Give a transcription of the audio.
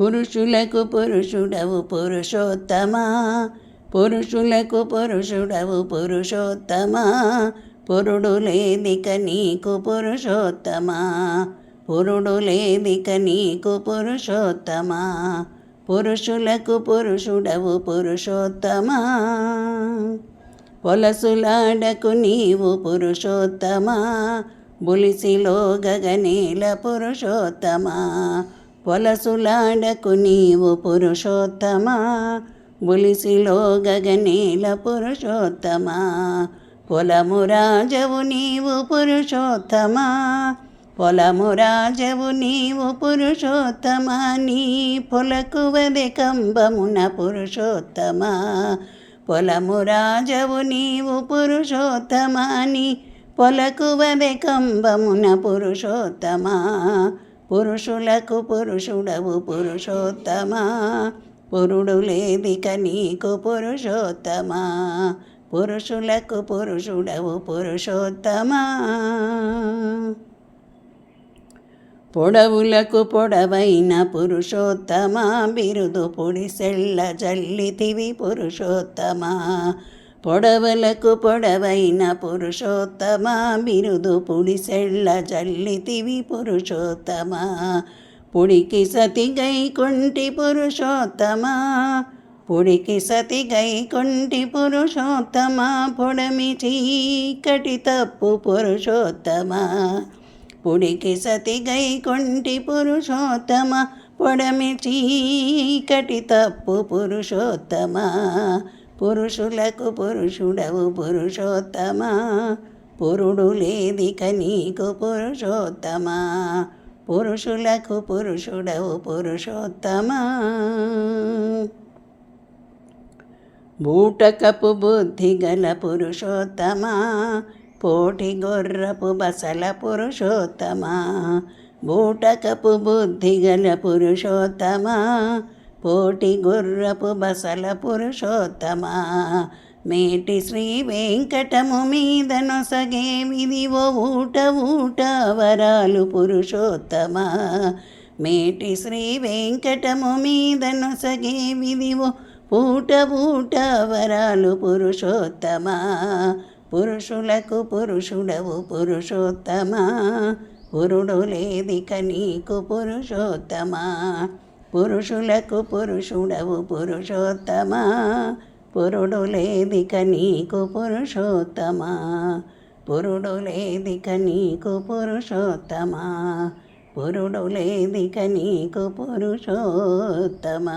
పురుషులకు పురుషుడవు పురుషోత్తమా? పురుషులకు పురుషుడవు పురుషోత్తమా? పురుడు లేదిక నీకు పురుషోత్తమా? పురుడు లేదిక నీకు పురుషోత్తమా? పురుషులకు పురుషుడవు పురుషోత్తమా? పొలసులాడకు నీవు పురుషోత్తమా? బులిసిలో గగనేల పురుషోత్తమా? పొలసులాడకు నీవు పురుషోత్తమా? బులిసిలో గగనేల పురుషోత్తమా? పొలము రాజవు నీవు పురుషోత్తమా? పొలము రాజవు నీవు పురుషోత్తమా? నీ పొలకు వది కంబమున పురుషోత్తమా? పొలము రాజవు నీవు పురుషోత్తమా? నీ పొలకు వది కంబమున పురుషోత్తమా? పురుషులకు పురుషుడవు పురుషోత్తమా. పురుడు లేదిక నీకు పురుషోత్తమా. పురుషులకు పురుషుడవు పురుషోత్తమా. పొడవులకు పొడవైన పురుషోత్తమా. బిరుదు పొడిసెళ్ళ జల్లితివి పురుషోత్తమా. పొడవలకు పొడవైన పురుషోత్తమా బిరుదు పుడిసెళ్ళ జల్లితివి పురుషోత్తమ. పొడికి సతి కుంటి పురుషోత్తమ పొడికి సతి కుంటి పురుషోత్తమ పొడమి చీకటి తప్పు పురుషోత్తమ. పొడికి సతి కుంటి పురుషోత్తమ పొడమి చీకటి తప్పు పురుషోత్తమ. పురుషులకు పురుషుడవు పురుషోత్తమా. పురుడు లేదిక నీకు పురుషోత్తమా. పురుషులకు పురుషుడవు పురుషోత్తమా. బూటకపు బుద్ధి గల పురుషోత్తమా. పోటి గొర్రపు బసల పురుషోత్తమా. బూటకపు బుద్ధి గల పురుషోత్తమా. పోటి గుర్రపు బసల పురుషోత్తమా? మేటి శ్రీ వెంకటము మీద నొసగే విధివో ఊట ఊట వరాలు పురుషోత్తమా? మేటి శ్రీ వెంకటము మీద నొసగే విధివో పూట పూట వరాలు పురుషోత్తమా? పురుషులకు పురుషుడవు పురుషోత్తమా? పురుడు లేదిక నీకు పురుషోత్తమా? పురుషులకు పురుషుడవు పురుషోత్తమ పురుడు లేదిక నీకు పురుషోత్తమ పురుడు లేదిక నీకు పురుషోత్తమ పురుడు లేదిక నీకు పురుషోత్తమ.